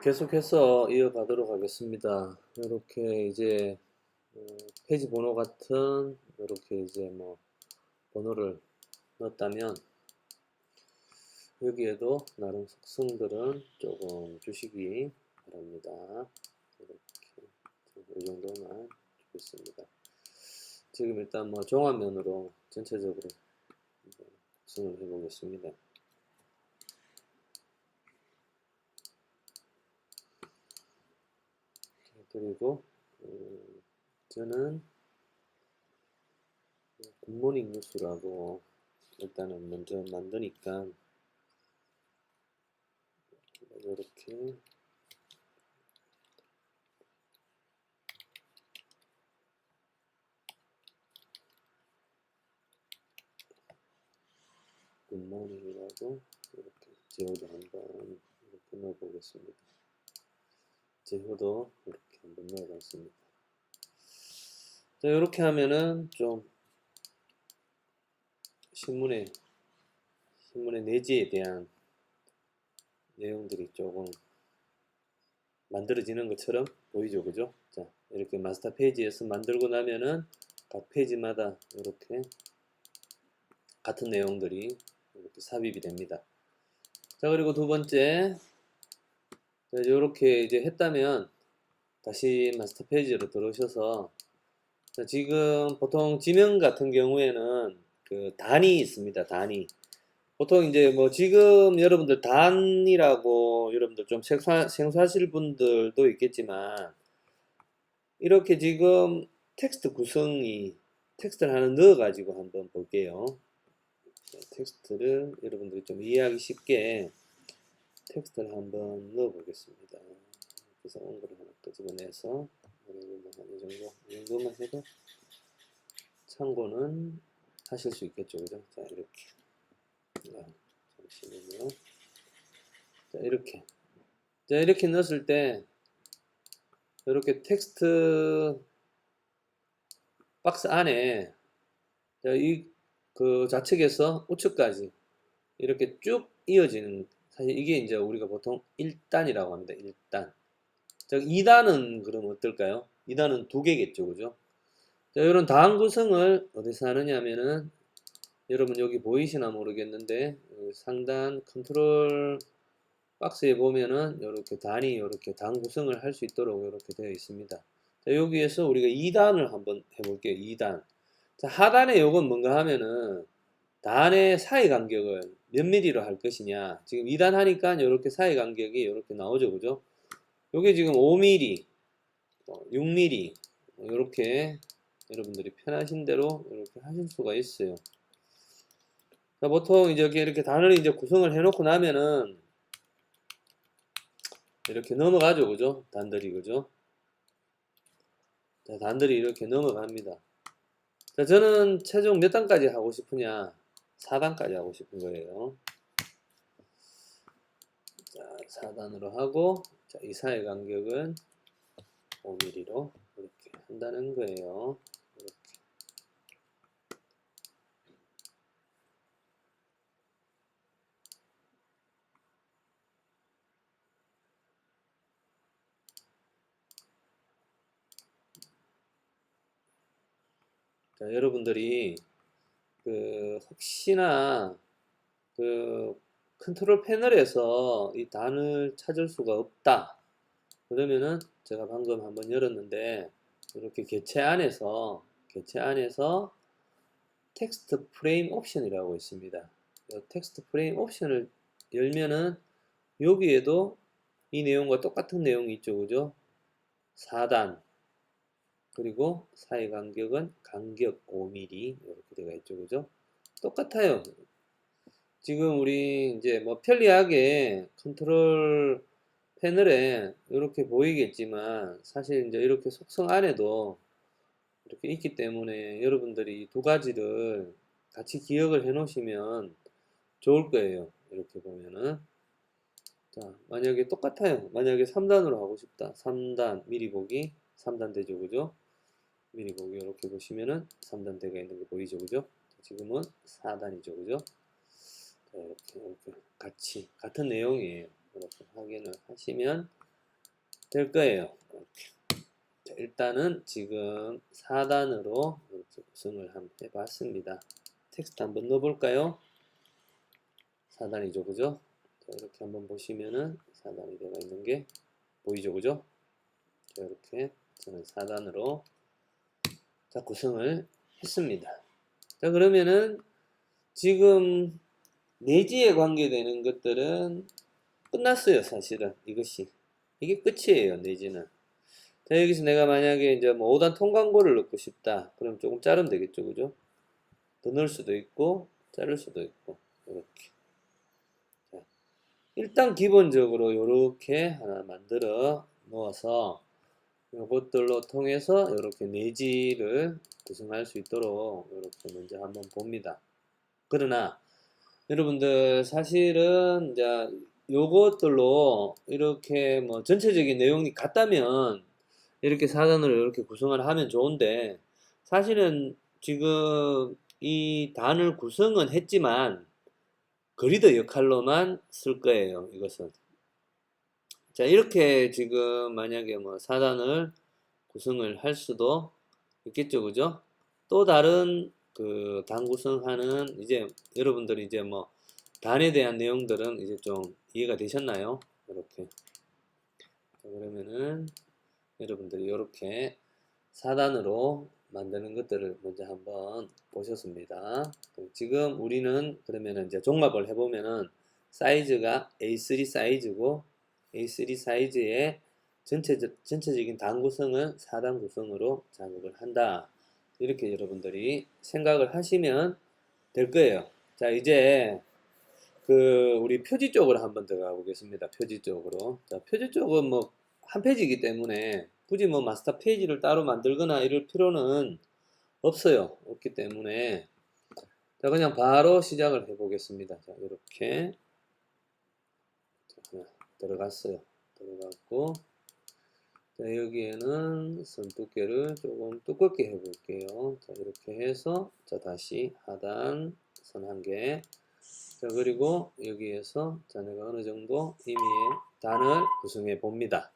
계속해서 이어가도록 하겠습니다. 이렇게 이제 어, 페이지 번호 같은 이렇게 이제 뭐 번호를 넣었다면 여기에도 나름 속성들은 조금 주시기 바랍니다. 이렇게 이 정도만 주겠습니다. 지금 일단 뭐 종합면으로 전체적으로 구성을 해보겠습니다. 그리고 음, 저는 굿모닝 뉴스라고 일단은 먼저 만드니까 이렇게 굿모닝이라고 이렇게 제호도 한번 이렇게 넣어보겠습니다. 제호도 한번 넣어봤습니다. 자, 이렇게 하면은 좀 신문의 신문의 내지에 대한 내용들이 조금 만들어지는 것처럼 보이죠, 그죠? 자, 이렇게 마스터 페이지에서 만들고 나면은 각 페이지마다 이렇게 같은 내용들이 이렇게 삽입이 됩니다. 자, 그리고 두 번째, 자, 이렇게 이제 했다면 다시 마스터 페이지로 들어오셔서 자, 지금 보통 지명 같은 경우에는 그 단이 있습니다. 단이. 보통 이제 뭐 지금 여러분들 단이라고 여러분들 좀 생소하, 생소하실 분들도 있겠지만 이렇게 지금 텍스트 구성이 텍스트를 하나 넣어 가지고 한번 볼게요. 자, 텍스트를 여러분들이 좀 이해하기 쉽게 텍스트를 한번 넣어 보겠습니다. 그래서 온 거를 하나 끄집어내서 어느 정도 이 정도 이 정도만 해도 참고는 하실 수 있겠죠, 그죠? 자 이렇게 아, 잠시만요. 자 이렇게 자 이렇게 넣었을 때 이렇게 텍스트 박스 안에 이그 좌측에서 우측까지 이렇게 쭉 이어지는 사실 이게 이제 우리가 보통 1단이라고 합니다. 1단. 자, 2단은 그럼 어떨까요? 2단은 두 개겠죠. 그죠? 자, 이런 다음 구성을 어디서 하느냐면은 여러분 여기 보이시나 모르겠는데 어, 상단 컨트롤 박스에 보면은 이렇게 단이 이렇게 단 구성을 할 수 있도록 이렇게 되어 있습니다. 자, 여기에서 우리가 2단을 한번 해볼게요. 2단. 자, 하단에 요건 뭔가 하면은 단의 사이 간격을 몇 미리로 할 것이냐. 지금 2단 하니까 이렇게 사이 간격이 이렇게 나오죠. 그죠? 요게 지금 5mm, 6mm, 이렇게 여러분들이 편하신 대로 이렇게 하실 수가 있어요. 자, 보통 이제 이렇게, 단을 이제 구성을 해놓고 나면은 이렇게 넘어가죠, 그죠? 단들이, 그죠? 자, 단들이 이렇게 넘어갑니다. 자, 저는 최종 몇 단까지 하고 싶으냐? 4단까지 하고 싶은 거예요. 자, 4단으로 하고, 자, 이 사이 간격은 5mm로 이렇게 한다는 거예요. 이렇게. 자, 여러분들이 그 혹시나 그 컨트롤 패널에서 이 단을 찾을 수가 없다. 그러면은 제가 방금 한번 열었는데 이렇게 개체 안에서 개체 안에서 텍스트 프레임 옵션이라고 있습니다. 이 텍스트 프레임 옵션을 열면은 여기에도 이 내용과 똑같은 내용이 있죠. 그죠? 4단 그리고 사이 간격은 간격 5mm 이렇게 되어 있죠. 그죠? 똑같아요. 지금 우리 이제 뭐 편리하게 컨트롤 패널에 이렇게 보이겠지만 사실 이제 이렇게 속성 안에도 이렇게 있기 때문에 여러분들이 두 가지를 같이 기억을 해 놓으시면 좋을 거예요. 이렇게 보면은 자 만약에 똑같아요. 만약에 3단으로 하고 싶다. 3단 미리 보기 3단 되죠. 그죠? 미리 보기 이렇게 보시면은 3단 대가 있는 게 보이죠. 그죠? 지금은 4단이죠. 그죠? 자, 이렇게, 이렇게 같이 같은 내용이에요. 이렇게 확인을 하시면 될 거예요. 자, 일단은 지금 4단으로 이렇게 구성을 한번 해봤습니다. 텍스트 한번 넣어볼까요? 4단이죠, 그죠? 자, 이렇게 한번 보시면은 4단이 되어 있는 게 보이죠, 그죠? 자, 이렇게 저는 4단으로 자, 구성을 했습니다. 자, 그러면은 지금 내지에 관계되는 것들은 끝났어요, 사실은. 이것이. 이게 끝이에요, 내지는. 자, 여기서 내가 만약에 이제 뭐 5단 통광고를 넣고 싶다. 그럼 조금 자르면 되겠죠, 그죠? 더 넣을 수도 있고, 자를 수도 있고, 이렇게. 자, 일단 기본적으로 이렇게 하나 만들어 놓아서 이것들로 통해서 이렇게 내지를 구성할 수 있도록 이렇게 먼저 한번 봅니다. 그러나 여러분들 사실은 이제 요것들로 이렇게 뭐 전체적인 내용이 같다면 이렇게 사단으로 이렇게 구성을 하면 좋은데 사실은 지금 이 단을 구성은 했지만 그리더 역할로만 쓸 거예요. 이것은. 자, 이렇게 지금 만약에 뭐 4단을 구성을 할 수도 있겠죠. 그죠? 또 다른 그단 구성하는 이제 여러분들이 이제 뭐 단에 대한 내용들은 이제 좀 이해가 되셨나요? 이렇게. 자, 그러면은 여러분들이 이렇게 4단으로 만드는 것들을 먼저 한번 보셨습니다. 그럼 지금 우리는 그러면은 이제 종합을 해보면은 사이즈가 A3 사이즈고 A3 사이즈의 전체적, 전체적인 단 구성은 4단 구성으로 작업을 한다. 이렇게 여러분들이 생각을 하시면 될 거예요. 자, 이제 그 우리 표지 쪽으로 한번 들어가 보겠습니다. 표지 쪽으로. 자, 표지 쪽은 뭐 한 페이지이기 때문에 굳이 뭐 마스터 페이지를 따로 만들거나 이럴 필요는 없어요. 없기 때문에 자, 그냥 바로 시작을 해 보겠습니다. 자, 이렇게 들어갔어요. 들어갔고 자, 여기에는 선 두께를 조금 두껍게 해 볼게요. 자, 이렇게 해서 자, 다시 하단 선 한 개. 자, 그리고 여기에서 자, 내가 어느 정도 이미의 단을 구성해 봅니다.